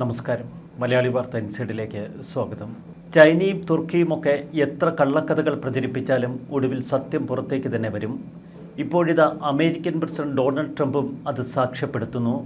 നമസ്കാരം. മലയാളി വാർത്ത ഇൻസൈഡിലേക്ക് സ്വാഗതം. ചൈനയും തുർക്കിയുമൊക്കെ എത്ര കള്ളക്കഥകൾ പ്രചരിപ്പിച്ചാലും ഒടുവിൽ സത്യം പുറത്തേക്ക് തന്നെ വരും. ഇപ്പോഴിതാ അമേരിക്കൻ പ്രസിഡന്റ് ഡൊണാൾഡ് ട്രംപും അത് സാക്ഷ്യപ്പെടുത്തുന്നു.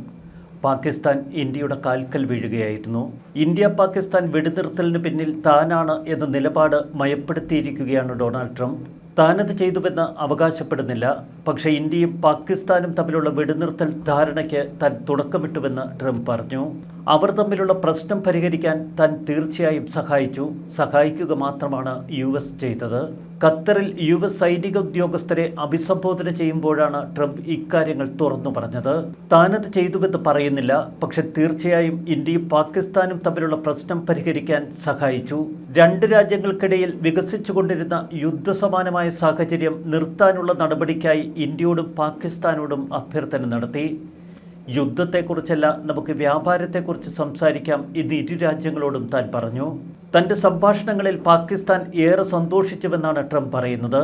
പാകിസ്ഥാൻ ഇന്ത്യയുടെ കാൽക്കൽ വീഴുകയായിരുന്നു. ഇന്ത്യ പാകിസ്ഥാൻ വെടിനിർത്തലിന് പിന്നിൽ താനാണ് എന്ന നിലപാട് മയപ്പെടുത്തിയിരിക്കുകയാണ് ഡൊണാൾഡ് ട്രംപ്. താനത് ചെയ്തുവെന്ന് അവകാശപ്പെടുന്നില്ല. പക്ഷേ ഇന്ത്യയും പാകിസ്ഥാനും തമ്മിലുള്ള വെടിനിർത്തൽ ധാരണയ്ക്ക് താൻ തുടക്കമിട്ടുവെന്ന് ട്രംപ് പറഞ്ഞു. അവർ തമ്മിലുള്ള പ്രശ്നം പരിഹരിക്കാൻ താൻ തീർച്ചയായും സഹായിച്ചു. സഹായിക്കുക മാത്രമാണ് യു എസ് ചെയ്തത്. ഖത്തറിൽ യു എസ് സൈനിക ഉദ്യോഗസ്ഥരെ അഭിസംബോധന ചെയ്യുമ്പോഴാണ് ട്രംപ് ഇക്കാര്യങ്ങൾ തുറന്നു പറഞ്ഞത്. താനത് ചെയ്തുവെന്ന് പറയുന്നില്ല. പക്ഷെ തീർച്ചയായും ഇന്ത്യയും പാകിസ്ഥാനും തമ്മിലുള്ള പ്രശ്നം പരിഹരിക്കാൻ സഹായിച്ചു. രണ്ട് രാജ്യങ്ങൾക്കിടയിൽ വികസിച്ചുകൊണ്ടിരുന്ന യുദ്ധസമാനമായ സാഹചര്യം നിർത്താനുള്ള നടപടിക്കായി ഇന്ത്യയോടും പാകിസ്ഥാനോടും അഭ്യർത്ഥന നടത്തി. യുദ്ധത്തെക്കുറിച്ചല്ല നമുക്ക് വ്യാപാരത്തെക്കുറിച്ച് സംസാരിക്കാം എന്ന് ഇരു രാജ്യങ്ങളോടും താൻ പറഞ്ഞു. തന്റെ സംഭാഷണങ്ങളിൽ പാകിസ്ഥാൻ ഏറെ സന്തോഷിച്ചുവെന്നാണ് ട്രംപ് പറയുന്നത്.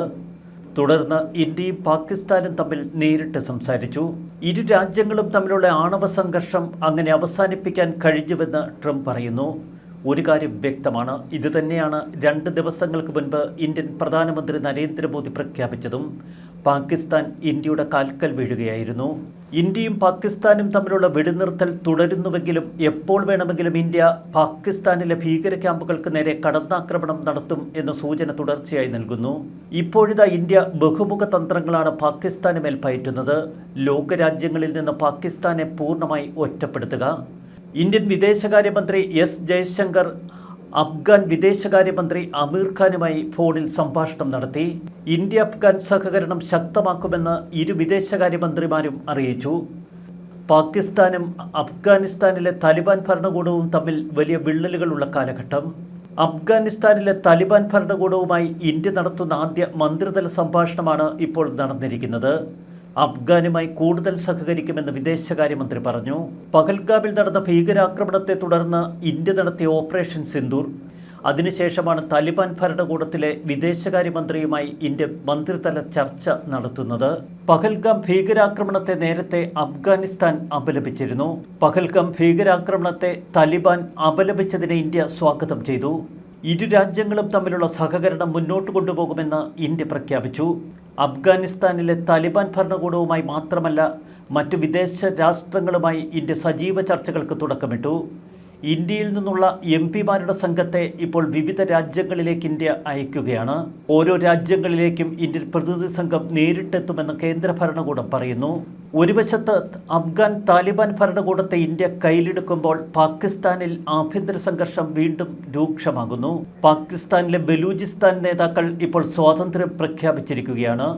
തുടർന്ന് ഇന്ത്യയും പാകിസ്ഥാനും തമ്മിൽ നേരിട്ട് സംസാരിച്ചു. ഇരു രാജ്യങ്ങളും തമ്മിലുള്ള ആണവ സംഘർഷം അങ്ങനെ അവസാനിപ്പിക്കാൻ കഴിഞ്ഞുവെന്ന് ട്രംപ് പറയുന്നു. ഒരു കാര്യം വ്യക്തമാണ് ഇത് തന്നെയാണ് രണ്ട് ദിവസങ്ങൾക്ക് മുൻപ് ഇന്ത്യൻ പ്രധാനമന്ത്രി നരേന്ദ്രമോദി പ്രഖ്യാപിച്ചതും. പാകിസ്ഥാൻ ഇന്ത്യയുടെ കാൽക്കൽ വീഴുകയായിരുന്നു. ഇന്ത്യയും പാകിസ്ഥാനും തമ്മിലുള്ള വെടിനിർത്തൽ തുടരുന്നുവെങ്കിലും എപ്പോൾ വേണമെങ്കിലും ഇന്ത്യ പാകിസ്ഥാനിലെ ഭീകര ക്യാമ്പുകൾക്ക് നേരെ കടന്നാക്രമണം നടത്തും എന്ന സൂചന തുടർച്ചയായി നൽകുന്നു. ഇപ്പോഴിതാ ഇന്ത്യ ബഹുമുഖ തന്ത്രങ്ങളാണ് പാകിസ്ഥാന് മേൽ പയറ്റുന്നത്. ലോകരാജ്യങ്ങളിൽ നിന്ന് പാകിസ്ഥാനെ പൂർണമായി ഒറ്റപ്പെടുത്തുക. ഇന്ത്യൻ വിദേശകാര്യമന്ത്രി എസ് ജയശങ്കർ അഫ്ഗാൻ വിദേശകാര്യമന്ത്രി അമീർ ഖാനുമായി ഫോണിൽ സംഭാഷണം നടത്തി. ഇന്ത്യ അഫ്ഗാൻ സഹകരണം ശക്തമാക്കുമെന്ന് ഇരു വിദേശകാര്യമന്ത്രിമാരും അറിയിച്ചു. പാകിസ്ഥാനും അഫ്ഗാനിസ്ഥാനിലെ താലിബാൻ ഭരണകൂടവും തമ്മിൽ വലിയ വിള്ളലുകളുള്ള കാലഘട്ടം. അഫ്ഗാനിസ്ഥാനിലെ താലിബാൻ ഭരണകൂടവുമായി ഇന്ത്യ നടത്തുന്ന ആദ്യ മന്ത്രിതല സംഭാഷണമാണ് ഇപ്പോൾ നടന്നിരിക്കുന്നത്. അഫ്ഗാനുമായി കൂടുതൽ സഹകരിക്കുമെന്ന് വിദേശകാര്യമന്ത്രി പറഞ്ഞു. പഹൽഗാമിൽ നടന്ന ഭീകരാക്രമണത്തെ തുടർന്ന് ഇന്ത്യ നടത്തിയ ഓപ്പറേഷൻ സിന്ദൂർ അതിനുശേഷമാണ് താലിബാൻ ഭരണകൂടത്തിലെ വിദേശകാര്യമന്ത്രിയുമായി ഇന്ത്യ മന്ത്രിതല ചർച്ച നടത്തുന്നത്. പഹൽഗാം ഭീകരാക്രമണത്തെ നേരത്തെ അഫ്ഗാനിസ്ഥാൻ അപലപിച്ചിരുന്നു. പഹൽഗാം ഭീകരാക്രമണത്തെ താലിബാൻ അപലപിച്ചതിനെ ഇന്ത്യ സ്വാഗതം ചെയ്തു. ഇരു രാജ്യങ്ങളും തമ്മിലുള്ള സഹകരണം മുന്നോട്ട് കൊണ്ടുപോകുമെന്ന് ഇന്ത്യ പ്രഖ്യാപിച്ചു. അഫ്ഗാനിസ്ഥാനിലെ താലിബാൻ ഭരണകൂടവുമായി മാത്രമല്ല മറ്റു വിദേശ രാഷ്ട്രങ്ങളുമായി ഇന്ത്യ സജീവ ചർച്ചകൾക്ക് തുടക്കമിട്ടു. ഇന്ത്യയിൽ നിന്നുള്ള എം പിമാരുടെ സംഘത്തെ ഇപ്പോൾ വിവിധ രാജ്യങ്ങളിലേക്ക് ഇന്ത്യ അയക്കുകയാണ്. ഓരോ രാജ്യങ്ങളിലേക്കും ഇന്ത്യൻ പ്രതിനിധി സംഘം നേരിട്ടെത്തുമെന്ന് കേന്ദ്ര ഭരണകൂടം പറയുന്നു. ഒരു വശത്ത് അഫ്ഗാൻ താലിബാൻ ഭരണകൂടത്തെ ഇന്ത്യ കയ്യിലെടുക്കുമ്പോൾ പാകിസ്ഥാനിൽ ആഭ്യന്തര സംഘർഷം വീണ്ടും രൂക്ഷമാകുന്നു. പാകിസ്ഥാനിലെ ബലൂചിസ്ഥാൻ നേതാക്കൾ ഇപ്പോൾ സ്വാതന്ത്ര്യം പ്രഖ്യാപിച്ചിരിക്കുകയാണ്.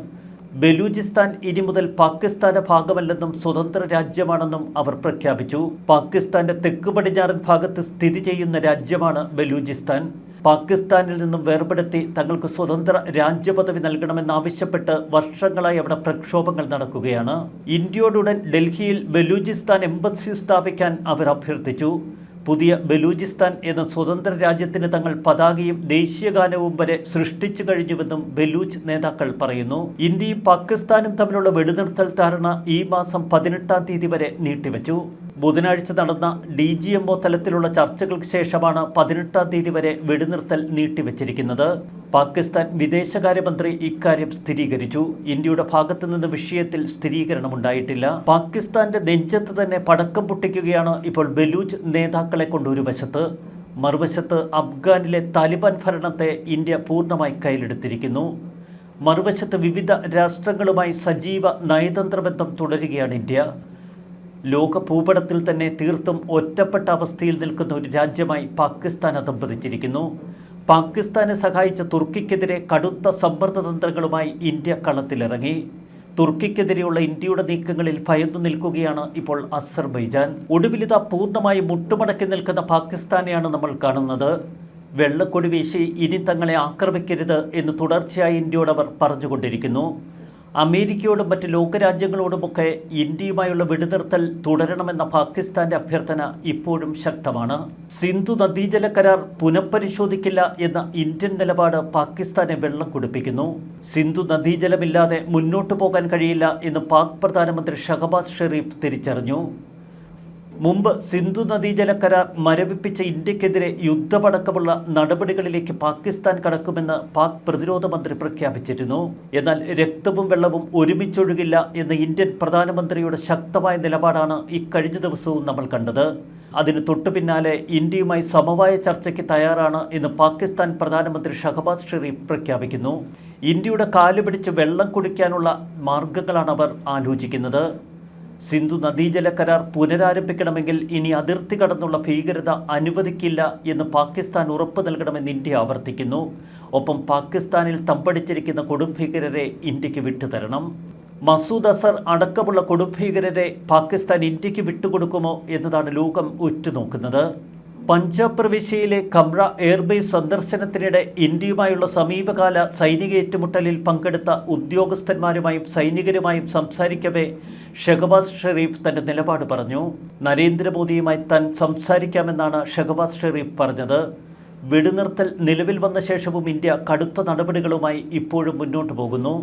ബലൂചിസ്ഥാൻ ഇനി മുതൽ പാകിസ്ഥാന്റെ ഭാഗമല്ലെന്നും സ്വതന്ത്ര രാജ്യമാണെന്നും അവർ പ്രഖ്യാപിച്ചു. പാകിസ്ഥാന്റെ തെക്ക് പടിഞ്ഞാറൻ ഭാഗത്ത് സ്ഥിതി ചെയ്യുന്ന രാജ്യമാണ് ബലൂചിസ്ഥാൻ. പാകിസ്ഥാനിൽ നിന്നും വേർപെടുത്തി തങ്ങൾക്ക് സ്വതന്ത്ര രാജ്യപദവി നൽകണമെന്നാവശ്യപ്പെട്ട് വർഷങ്ങളായി അവിടെ പ്രക്ഷോഭങ്ങൾ നടക്കുകയാണ്. ഇന്ത്യയോടുടൻ ഡൽഹിയിൽ ബലൂചിസ്ഥാൻ എംബസി സ്ഥാപിക്കാൻ അവർ അഭ്യർത്ഥിച്ചു. പുതിയ ബലൂചിസ്ഥാൻ എന്ന സ്വതന്ത്ര രാജ്യത്തിന് തങ്ങൾ പതാകയും ദേശീയഗാനവും വരെ സൃഷ്ടിച്ചു കഴിഞ്ഞുവെന്നും ബലൂച്ച് നേതാക്കൾ പറയുന്നു. ഇന്ത്യയും പാകിസ്ഥാനും തമ്മിലുള്ള വെടിനിർത്തൽ ധാരണ ഈ മാസം പതിനെട്ടാം തീയതി വരെ നീട്ടിവെച്ചു. ബുധനാഴ്ച നടന്ന ഡി ജി എംഒ തലത്തിലുള്ള ചർച്ചകൾക്ക് ശേഷമാണ് പതിനെട്ടാം തീയതി വരെ വെടിനിർത്തൽ നീട്ടിവെച്ചിരിക്കുന്നത്. പാകിസ്ഥാൻ വിദേശകാര്യമന്ത്രി ഇക്കാര്യം സ്ഥിരീകരിച്ചു. ഇന്ത്യയുടെ ഭാഗത്തു നിന്ന് വിഷയത്തിൽ സ്ഥിരീകരണമുണ്ടായിട്ടില്ല. പാകിസ്ഥാന്റെ നെഞ്ചത്ത് തന്നെ പടക്കം പൊട്ടിക്കുകയാണ് ഇപ്പോൾ ബലൂച്ച് നേതാക്കളെ കൊണ്ട് ഒരു വശത്ത്. മറുവശത്ത് അഫ്ഗാനിലെ താലിബാൻ ഭരണത്തെ ഇന്ത്യ പൂർണമായി കയ്യിലെടുത്തിരിക്കുന്നു. മറുവശത്ത് വിവിധ രാഷ്ട്രങ്ങളുമായി സജീവ നയതന്ത്ര ബന്ധം തുടരുകയാണ് ഇന്ത്യ. ലോക ഭൂപടത്തിൽ തന്നെ തീർത്തും ഒറ്റപ്പെട്ട അവസ്ഥയിൽ നിൽക്കുന്ന ഒരു രാജ്യമായി പാകിസ്ഥാൻ അതമ്പതിച്ചിരിക്കുന്നു പാകിസ്ഥാനെ സഹായിച്ച തുർക്കിക്കെതിരെ കടുത്ത സമ്മർദ്ദതന്ത്രങ്ങളുമായി ഇന്ത്യ കളത്തിലിറങ്ങി. തുർക്കിക്കെതിരെയുള്ള ഇന്ത്യയുടെ നീക്കങ്ങളിൽ ഭയന്നു നിൽക്കുകയാണ് ഇപ്പോൾ അസർബൈജാൻ. ഒടുവിലിത പൂർണമായി മുട്ടുമടക്കി നിൽക്കുന്ന പാകിസ്ഥാനെയാണ് നമ്മൾ കാണുന്നത്. വെള്ളക്കൊടി വീശി ഇനി തങ്ങളെ ആക്രമിക്കരുത് എന്ന് തുടർച്ചയായി ഇന്ത്യയോടവർ പറഞ്ഞുകൊണ്ടിരിക്കുന്നു. അമേരിക്കയോടും മറ്റ് ലോകരാജ്യങ്ങളോടുമൊക്കെ ഇന്ത്യയുമായുള്ള വെടിനിർത്തൽ തുടരണമെന്ന പാകിസ്ഥാന്റെ അഭ്യർത്ഥന ഇപ്പോഴും ശക്തമാണ്. സിന്ധു നദീജല കരാർ പുനഃപരിശോധിക്കില്ല എന്ന ഇന്ത്യൻ നിലപാട് പാകിസ്ഥാനെ വെള്ളം കുടിപ്പിക്കുന്നു. സിന്ധു നദീജലമില്ലാതെ മുന്നോട്ടു പോകാൻ കഴിയില്ല എന്ന് പാക് പ്രധാനമന്ത്രി ഷഹബാസ് ഷെറീഫ് തിരിച്ചറിഞ്ഞു. മുമ്പ് സിന്ധു നദീജല കരാർ മരവിപ്പിച്ച ഇന്ത്യക്കെതിരെ യുദ്ധമടക്കമുള്ള നടപടികളിലേക്ക് പാകിസ്ഥാൻ കടക്കുമെന്ന് പാക് പ്രതിരോധ മന്ത്രി പ്രഖ്യാപിച്ചിരുന്നു. എന്നാൽ രക്തവും വെള്ളവും ഒരുമിച്ചൊഴുകില്ല എന്ന ഇന്ത്യൻ പ്രധാനമന്ത്രിയുടെ ശക്തമായ നിലപാടാണ് ഇക്കഴിഞ്ഞ ദിവസവും നമ്മൾ കണ്ടത്. അതിന് തൊട്ടു പിന്നാലെ ഇന്ത്യയുമായി സമവായ ചർച്ചയ്ക്ക് തയ്യാറാണ് എന്ന് പാകിസ്ഥാൻ പ്രധാനമന്ത്രി ഷഹബാസ് ഷെറീഫ് പ്രഖ്യാപിക്കുന്നു. ഇന്ത്യയുടെ കാലുപിടിച്ച് വെള്ളം കുടിക്കാനുള്ള മാർഗങ്ങളാണ് അവർ ആലോചിക്കുന്നത്. സിന്ധു നദീജല കരാർ പുനരാരംഭിക്കണമെങ്കിൽ ഇനി അതിർത്തി കടന്നുള്ള ഭീകരത അനുവദിക്കില്ല എന്ന് പാകിസ്ഥാൻ ഉറപ്പു നൽകണമെന്ന് ഇന്ത്യ ആവർത്തിക്കുന്നു. ഒപ്പം പാകിസ്ഥാനിൽ തമ്പടിച്ചിരിക്കുന്ന കൊടുംഭീകരരെ ഇന്ത്യയ്ക്ക് വിട്ടുതരണം. മസൂദ് അസർ അടക്കമുള്ള കൊടുംഭീകരരെ പാകിസ്ഥാൻ ഇന്ത്യയ്ക്ക് വിട്ടുകൊടുക്കുമോ എന്നതാണ് ലോകം ഉറ്റുനോക്കുന്നത്. പഞ്ചാബ് പ്രവിശ്യയിലെ കമ്ര എയർബേസ് സന്ദർശനത്തിനിടെ ഇന്ത്യയുമായുള്ള സമീപകാല സൈനിക ഏറ്റുമുട്ടലിൽ പങ്കെടുത്ത ഉദ്യോഗസ്ഥന്മാരുമായും സൈനികരുമായും സംസാരിക്കവേ ഷെഹബാസ് ഷെറീഫ് തന്റെ നിലപാട് പറഞ്ഞു. നരേന്ദ്രമോദിയുമായി താൻ സംസാരിക്കാമെന്നാണ് ഷെഹബാസ് ഷെറീഫ് പറഞ്ഞത്. വെടിനിർത്തൽ നിലവിൽ വന്ന ശേഷവും ഇന്ത്യ കടുത്ത നടപടികളുമായി ഇപ്പോഴും മുന്നോട്ട് പോകുന്നു.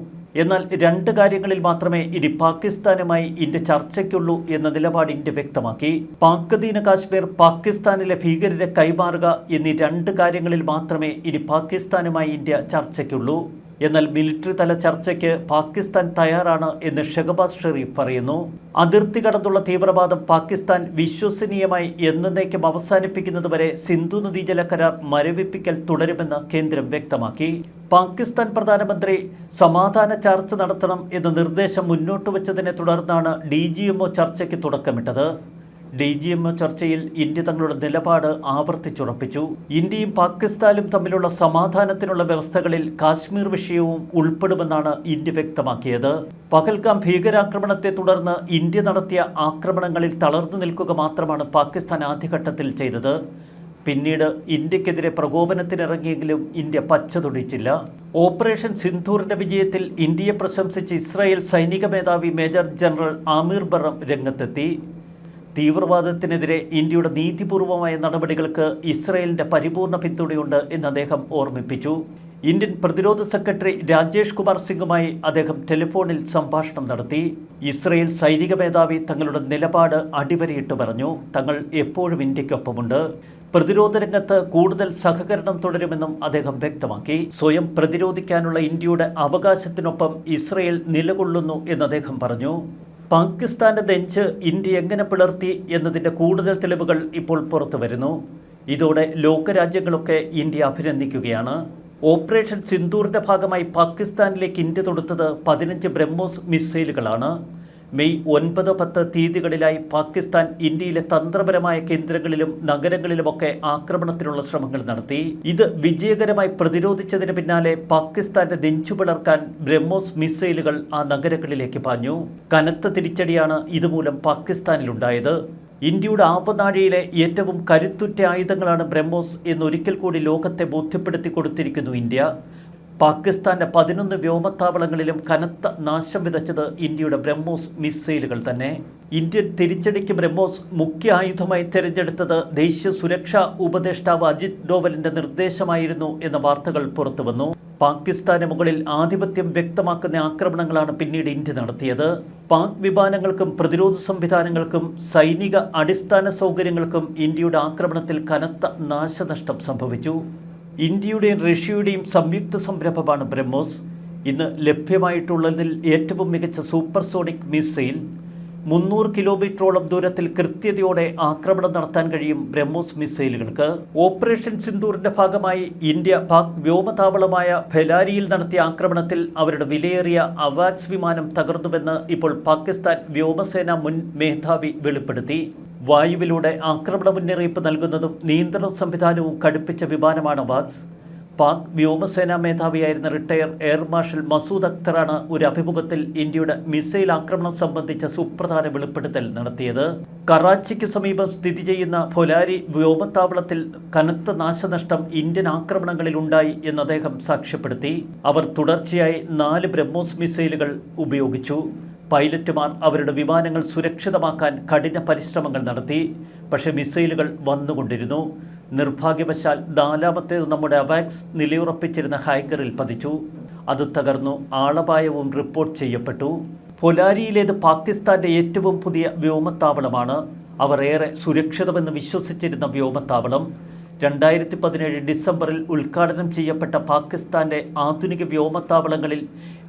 എന്നാൽ രണ്ട് കാര്യങ്ങളിൽ മാത്രമേ ഇനി പാകിസ്ഥാനുമായി ഇന്ത്യ ചർച്ചയ്ക്കുള്ളൂ എന്ന നിലപാട് ഇന്ത്യ വ്യക്തമാക്കി. പാക്കധീന കാശ്മീർ പാകിസ്ഥാനിലെ ഭീകരരെ കൈമാറുക എന്നീ രണ്ട് കാര്യങ്ങളിൽ മാത്രമേ ഇനി പാകിസ്ഥാനുമായി ഇന്ത്യ ചർച്ചയ്ക്കുള്ളൂ. എന്നാൽ മിലിറ്ററി തല ചർച്ചയ്ക്ക് പാകിസ്ഥാൻ തയ്യാറാണ് എന്ന് ഷെഹബാസ് ഷെറീഫ് പറയുന്നു. അതിർത്തി കടന്നുള്ള തീവ്രവാദം പാകിസ്ഥാൻ വിശ്വസനീയമായി എന്നേക്കും അവസാനിപ്പിക്കുന്നതുവരെ സിന്ധു നദീജല കരാർ മരവിപ്പിക്കൽ തുടരുമെന്ന് കേന്ദ്രം വ്യക്തമാക്കി. പാകിസ്ഥാൻ പ്രധാനമന്ത്രി സമാധാന ചർച്ച നടത്തണം എന്ന നിർദ്ദേശം മുന്നോട്ട് വച്ചതിനെ തുടർന്നാണ് ഡി ചർച്ചയ്ക്ക് തുടക്കമിട്ടത്. ഡി ജി എം ചർച്ചയിൽ ഇന്ത്യ തങ്ങളുടെ നിലപാട് ആവർത്തിച്ചുറപ്പിച്ചു. ഇന്ത്യയും പാകിസ്ഥാനും തമ്മിലുള്ള സമാധാനത്തിനുള്ള വ്യവസ്ഥകളിൽ കാശ്മീർ വിഷയവും ഉൾപ്പെടുമെന്നാണ് ഇന്ത്യ വ്യക്തമാക്കിയത്. പകൽക്കാം ഭീകരാക്രമണത്തെ തുടർന്ന് ഇന്ത്യ നടത്തിയ ആക്രമണങ്ങളിൽ തളർന്നു നിൽക്കുക മാത്രമാണ് പാകിസ്ഥാൻ ആദ്യഘട്ടത്തിൽ ചെയ്തത്. പിന്നീട് ഇന്ത്യക്കെതിരെ പ്രകോപനത്തിനിറങ്ങിയെങ്കിലും ഇന്ത്യ പച്ചതൊടിച്ചില്ല. ഓപ്പറേഷൻ സിന്ധൂറിന്റെ വിജയത്തിൽ ഇന്ത്യയെ പ്രശംസിച്ച് ഇസ്രായേൽ സൈനിക മേധാവി മേജർ ജനറൽ ആമീർ ബറം രംഗത്തെത്തി. തീവ്രവാദത്തിനെതിരെ ഇന്ത്യയുടെ നീതിപൂർവമായ നടപടികൾക്ക് ഇസ്രയേലിന്റെ പരിപൂർണ പിന്തുണയുണ്ട് എന്ന് അദ്ദേഹം ഓർമ്മിപ്പിച്ചു. ഇന്ത്യൻ പ്രതിരോധ സെക്രട്ടറി രാജേഷ് കുമാർ സിംഗുമായി അദ്ദേഹം ടെലിഫോണിൽ സംഭാഷണം നടത്തി. ഇസ്രയേൽ സൈനിക മേധാവി തങ്ങളുടെ നിലപാട് അടിവരയിട്ട് പറഞ്ഞു. തങ്ങൾ എപ്പോഴും ഇന്ത്യക്കൊപ്പമുണ്ട് പ്രതിരോധ രംഗത്ത് കൂടുതൽ സഹകരണം തുടരുമെന്നും അദ്ദേഹം വ്യക്തമാക്കി. സ്വയം പ്രതിരോധിക്കാനുള്ള ഇന്ത്യയുടെ അവകാശത്തിനൊപ്പം ഇസ്രയേൽ നിലകൊള്ളുന്നു എന്ന് അദ്ദേഹം പറഞ്ഞു. പാകിസ്ഥാന്റെ നെഞ്ച് ഇന്ത്യ എങ്ങനെ പിളർത്തി എന്നതിന്റെ കൂടുതൽ തെളിവുകൾ ഇപ്പോൾ പുറത്തു വരുന്നു. ഇതോടെ ലോകരാജ്യങ്ങളൊക്കെ ഇന്ത്യ അഭിനന്ദിക്കുകയാണ്. ഓപ്പറേഷൻ സിന്ദൂറിന്റെ ഭാഗമായി പാകിസ്ഥാനിലേക്ക് ഇന്ത്യ തൊടുത്തത് പതിനഞ്ച് ബ്രഹ്മോസ് മിസൈലുകളാണ്. മെയ് ഒൻപത് പത്ത് തീയതികളിലായി പാകിസ്ഥാൻ ഇന്ത്യയിലെ തന്ത്രപരമായ കേന്ദ്രങ്ങളിലും നഗരങ്ങളിലുമൊക്കെ ആക്രമണത്തിനുള്ള ശ്രമങ്ങൾ നടത്തി. ഇത് വിജയകരമായി പ്രതിരോധിച്ചതിന് പിന്നാലെ പാകിസ്ഥാന്റെ നെഞ്ചു പിളർക്കാൻ ബ്രഹ്മോസ് മിസൈലുകൾ ആ നഗരങ്ങളിലേക്ക് പാഞ്ഞു. കനത്ത തിരിച്ചടിയാണ് ഇതുമൂലം പാകിസ്ഥാനിലുണ്ടായത്. ഇന്ത്യയുടെ ആവനാഴിയിലെ ഏറ്റവും കരുത്തുറ്റ ആയുധങ്ങളാണ് ബ്രഹ്മോസ് എന്നൊരിക്കൽ കൂടി ലോകത്തെ ബോധ്യപ്പെടുത്തി കൊടുത്തിരിക്കുന്നു ഇന്ത്യ. പാകിസ്ഥാന്റെ പതിനൊന്ന് വ്യോമത്താവളങ്ങളിലും കനത്ത നാശം വിതച്ചത് ഇന്ത്യയുടെ ബ്രഹ്മോസ് മിസൈലുകൾ തന്നെ. ഇന്ത്യൻ തിരിച്ചടിക്ക് ബ്രഹ്മോസ് മുഖ്യ ആയുധമായി തിരഞ്ഞെടുത്തത് ദേശീയ സുരക്ഷാ ഉപദേഷ്ടാവ് അജിത് ഡോവലിന്റെ നിർദ്ദേശമായിരുന്നു എന്ന വാർത്തകൾ പുറത്തുവന്നു. പാകിസ്ഥാന് മുകളിൽ ആധിപത്യം വ്യക്തമാക്കുന്ന ആക്രമണങ്ങളാണ് പിന്നീട് ഇന്ത്യ നടത്തിയത്. പാക് വിമാനങ്ങൾക്കും പ്രതിരോധ സംവിധാനങ്ങൾക്കും സൈനിക അടിസ്ഥാന സൗകര്യങ്ങൾക്കും ഇന്ത്യയുടെ ആക്രമണത്തിൽ കനത്ത നാശനഷ്ടം സംഭവിച്ചു. ഇന്ത്യയുടെയും റഷ്യയുടെയും സംയുക്ത സംരംഭമാണ് ബ്രഹ്മോസ്. ഇന്ന് ലഭ്യമായിട്ടുള്ളതിൽ ഏറ്റവും മികച്ച സൂപ്പർസോണിക് മിസൈൽ മുന്നൂറ് കിലോമീറ്ററോളം ദൂരത്തിൽ കൃത്യതയോടെ ആക്രമണം നടത്താൻ കഴിയും ബ്രഹ്മോസ് മിസൈലുകൾക്ക്. ഓപ്പറേഷൻ സിന്ദൂറിന്റെ ഭാഗമായി ഇന്ത്യ പാക് വ്യോമതാവളമായ ഫെലാരിയിൽ നടത്തിയ ആക്രമണത്തിൽ അവരുടെ വിലയേറിയ അവാക്സ് വിമാനം തകർന്നുവെന്ന് ഇപ്പോൾ പാകിസ്ഥാൻ വ്യോമസേന മുൻ മേധാവി വെളിപ്പെടുത്തി. വായുവിലൂടെ ആക്രമണ മുന്നറിയിപ്പ് നൽകുന്നതും നിയന്ത്രണ സംവിധാനവും കടുപ്പിച്ച വിമാനമാണ് വാക്സ്. പാക് വ്യോമസേനാ മേധാവിയായിരുന്ന റിട്ടയർ എയർ മാർഷൽ മസൂദ് അക്തറാണ് ഒരു അഭിമുഖത്തിൽ ഇന്ത്യയുടെ മിസൈൽ ആക്രമണം സംബന്ധിച്ച സുപ്രധാന വെളിപ്പെടുത്തൽ നടത്തിയത്. കറാച്ചിക്ക് സമീപം സ്ഥിതി ചെയ്യുന്ന ഫൊലാരി വ്യോമത്താവളത്തിൽ കനത്ത നാശനഷ്ടം ഇന്ത്യൻ ആക്രമണങ്ങളിൽ ഉണ്ടായി എന്ന് അദ്ദേഹം സാക്ഷ്യപ്പെടുത്തി. അവർ തുടർച്ചയായി നാല് ബ്രഹ്മോസ് മിസൈലുകൾ ഉപയോഗിച്ചു. പൈലറ്റുമാർ അവരുടെ വിമാനങ്ങൾ സുരക്ഷിതമാക്കാൻ കഠിന പരിശ്രമങ്ങൾ നടത്തി. പക്ഷെ മിസൈലുകൾ വന്നുകൊണ്ടിരുന്നു. നിർഭാഗ്യവശാൽ നാലാമത്തേത് നമ്മുടെ അവാക്സ് നിലയുറപ്പിച്ചിരുന്ന ഹൈക്കറിൽ പതിച്ചു. അത് തകർന്നു. ആളപായവും റിപ്പോർട്ട് ചെയ്യപ്പെട്ടു. പൊലാരിയിലേത് പാകിസ്ഥാന്റെ ഏറ്റവും പുതിയ വ്യോമത്താവളമാണ്. അവർ ഏറെ സുരക്ഷിതമെന്ന് വിശ്വസിച്ചിരുന്ന വ്യോമത്താവളം. രണ്ടായിരത്തി പതിനേഴ് ഡിസംബറിൽ ഉദ്ഘാടനം ചെയ്യപ്പെട്ട പാകിസ്ഥാന്റെ ആധുനിക വ്യോമത്താവളങ്ങളിൽ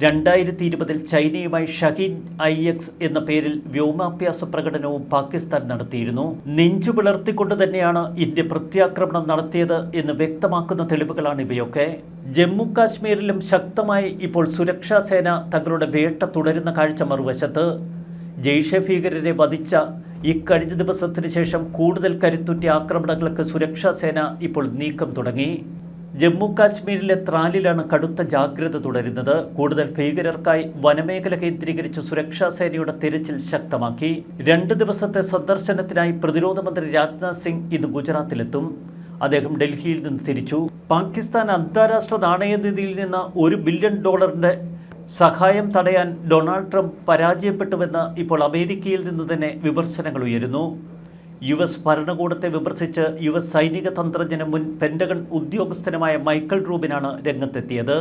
രണ്ടായിരത്തി ഇരുപതിൽ ചൈനയുമായി ഷഹീൻ ഐ എക്സ് എന്ന പേരിൽ വ്യോമാഭ്യാസ പ്രകടനവും പാകിസ്ഥാൻ നടത്തിയിരുന്നു. നെഞ്ചു പിളർത്തിക്കൊണ്ട് തന്നെയാണ് ഇന്ത്യ പ്രത്യാക്രമണം നടത്തിയത് എന്ന് വ്യക്തമാക്കുന്ന തെളിവുകളാണ് ഇവയൊക്കെ. ജമ്മു കാശ്മീരിലും ശക്തമായി ഇപ്പോൾ സുരക്ഷാ സേന തങ്ങളുടെ വേട്ട തുടരുന്ന കാഴ്ച മറുവശത്ത്. ജെയ്ഷെ ഭീകരരെ വധിച്ച ഇക്കഴിഞ്ഞ ദിവസത്തിന് ശേഷം കൂടുതൽ കരുത്തുറ്റ ആക്രമണങ്ങൾക്ക് സുരക്ഷാ സേന ഇപ്പോൾ നീക്കം തുടങ്ങി. ജമ്മു കാശ്മീരിലെ ത്രാലിലാണ് കടുത്ത ജാഗ്രത തുടരുന്നത്. കൂടുതൽ ഭീകരർക്കായി വനമേഖല കേന്ദ്രീകരിച്ച് സുരക്ഷാ സേനയുടെ തിരച്ചിൽ ശക്തമാക്കി. രണ്ട് ദിവസത്തെ സന്ദർശനത്തിനായി പ്രതിരോധ മന്ത്രി രാജ്നാഥ് സിംഗ് ഇന്ന് ഗുജറാത്തിലെത്തും. അദ്ദേഹം ഡൽഹിയിൽ നിന്ന് തിരിച്ചു. പാകിസ്ഥാൻ അന്താരാഷ്ട്ര നാണയനിധിയിൽ നിന്ന് ഒരു ബില്യൺ ഡോളറിന്റെ സഹായം തടയാൻ ഡൊണാൾഡ് ട്രംപ് പരാജയപ്പെട്ടുവെന്ന് ഇപ്പോൾ അമേരിക്കയിൽ നിന്ന് തന്നെ വിമർശനങ്ങൾ ഉയരുന്നു. യു എസ് ഭരണകൂടത്തെ വിമർശിച്ച് യു എസ് സൈനിക തന്ത്രജ്ഞനും മുൻ പെൻഡഗൺ ഉദ്യോഗസ്ഥനുമായ മൈക്കൽ റൂബിനാണ് രംഗത്തെത്തിയത്.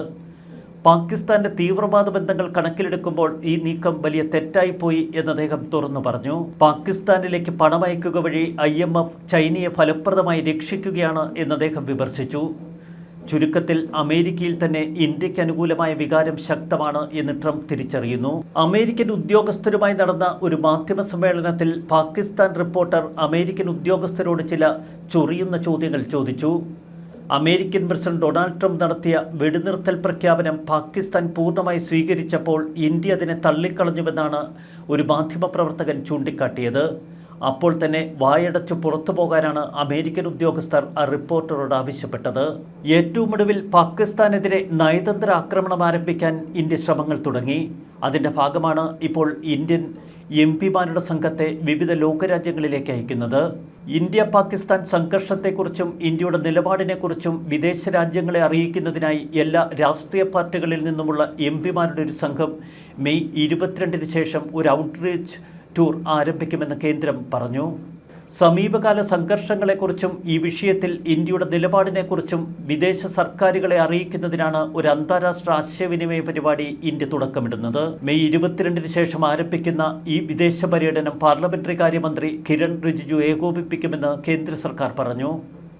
പാകിസ്ഥാന്റെ തീവ്രവാദ ബന്ധങ്ങൾ കണക്കിലെടുക്കുമ്പോൾ ഈ നീക്കം വലിയ തെറ്റായിപ്പോയി എന്ന് അദ്ദേഹം തുറന്നു പറഞ്ഞു. പാകിസ്ഥാനിലേക്ക് പണമയക്കുക വഴി ഐ എം എഫ് ചൈനയെ ഫലപ്രദമായി രക്ഷിക്കുകയാണ് എന്ന് അദ്ദേഹം വിമർശിച്ചു. ചുരുക്കത്തിൽ അമേരിക്കയിൽ തന്നെ ഇന്ത്യയ്ക്ക് അനുകൂലമായ വികാരം ശക്തമാണ് എന്ന് ട്രംപ് തിരിച്ചറിയുന്നു. അമേരിക്കൻ ഉദ്യോഗസ്ഥരുമായി നടന്ന ഒരു മാധ്യമ സമ്മേളനത്തിൽ പാകിസ്ഥാൻ റിപ്പോർട്ടർ അമേരിക്കൻ ഉദ്യോഗസ്ഥരോട് ചില ചൊറിയുന്ന ചോദ്യങ്ങൾ ചോദിച്ചു. അമേരിക്കൻ പ്രസിഡന്റ് ഡൊണാൾഡ് ട്രംപ് നടത്തിയ വെടിനിർത്തൽ പ്രഖ്യാപനം പാകിസ്ഥാൻ പൂർണമായി സ്വീകരിച്ചപ്പോൾ ഇന്ത്യ അതിനെ തള്ളിക്കളഞ്ഞുവെന്നാണ് ഒരു മാധ്യമപ്രവർത്തകൻ ചൂണ്ടിക്കാട്ടിയത്. അപ്പോൾ തന്നെ വായടച്ച് പുറത്തു പോകാനാണ് അമേരിക്കൻ ഉദ്യോഗസ്ഥർ റിപ്പോർട്ടറോട് ആവശ്യപ്പെട്ടത്. ഏറ്റവും ഒടുവിൽ പാകിസ്ഥാനെതിരെ നയതന്ത്ര ആക്രമണം ആരംഭിക്കാൻ ഇന്ത്യ ശ്രമങ്ങൾ തുടങ്ങി. അതിന്റെ ഭാഗമാണ് ഇപ്പോൾ ഇന്ത്യൻ എം പിമാരുടെ സംഘത്തെ വിവിധ ലോകരാജ്യങ്ങളിലേക്ക് അയക്കുന്നത്. ഇന്ത്യ പാകിസ്ഥാൻ സംഘർഷത്തെക്കുറിച്ചും ഇന്ത്യയുടെ നിലപാടിനെക്കുറിച്ചും വിദേശ രാജ്യങ്ങളെ അറിയിക്കുന്നതിനായി എല്ലാ രാഷ്ട്രീയ പാർട്ടികളിൽ നിന്നുമുള്ള എം പിമാരുടെ ഒരു സംഘം മെയ് ഇരുപത്തിരണ്ടിന് ശേഷം ഒരു ഔട്ട്റീച്ച് ടൂർ ആരംഭിക്കുമെന്ന് കേന്ദ്രം പറഞ്ഞു. സമീപകാല സംഘർഷങ്ങളെക്കുറിച്ചും ഈ വിഷയത്തിൽ ഇന്ത്യയുടെ നിലപാടിനെക്കുറിച്ചും വിദേശ സർക്കാരുകളെ അറിയിക്കുന്നതിനാണ് ഒരു അന്താരാഷ്ട്ര ആശയവിനിമയ പരിപാടി ഇന്ത്യ തുടക്കമിടുന്നത്. മെയ് ഇരുപത്തിരണ്ടിന് ശേഷം ആരംഭിക്കുന്ന ഈ വിദേശ പര്യടനം പാർലമെന്ററി കാര്യമന്ത്രി കിരൺ റിജിജു ഏകോപിപ്പിക്കുമെന്ന് കേന്ദ്ര സർക്കാർ പറഞ്ഞു.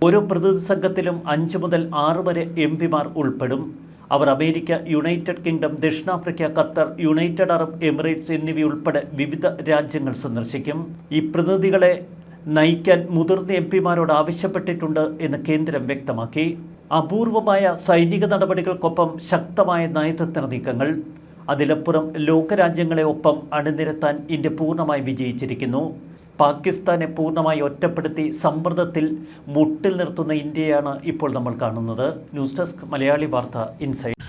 ഓരോ പ്രതിനിധി സംഘത്തിലും അഞ്ച് മുതൽ ആറ് വരെ എം പിമാർ ഉൾപ്പെടും. അവർ അമേരിക്ക യുണൈറ്റഡ് കിങ്ഡം ദക്ഷിണാഫ്രിക്ക ഖത്തർ യുണൈറ്റഡ് അറബ് എമിറേറ്റ്സ് എന്നിവയുൾപ്പെടെ വിവിധ രാജ്യങ്ങൾ സന്ദർശിക്കും. ഈ പ്രതിനിധികളെ നയിക്കാൻ മുതിർന്ന എം പിമാരോട് ആവശ്യപ്പെട്ടിട്ടുണ്ട് എന്ന് കേന്ദ്രം വ്യക്തമാക്കി. അപൂർവമായ സൈനിക നടപടികൾക്കൊപ്പം ശക്തമായ നയതന്ത്ര നീക്കങ്ങൾ. അതിലപ്പുറം ലോകരാജ്യങ്ങളെ ഒപ്പം അണിനിരത്താൻ ഇന്ത്യ പൂർണമായി വിജയിച്ചിരിക്കുന്നു. പാകിസ്ഥാനെ പൂർണമായി ഒറ്റപ്പെടുത്തി സമ്മർദ്ദത്തിൽ മുട്ടിൽ നിർത്തുന്ന ഇന്ത്യയാണ് ഇപ്പോൾ നമ്മൾ കാണുന്നത്. ന്യൂസ് ഡെസ്ക് മലയാളി വാർത്ത ഇൻസൈഡ്.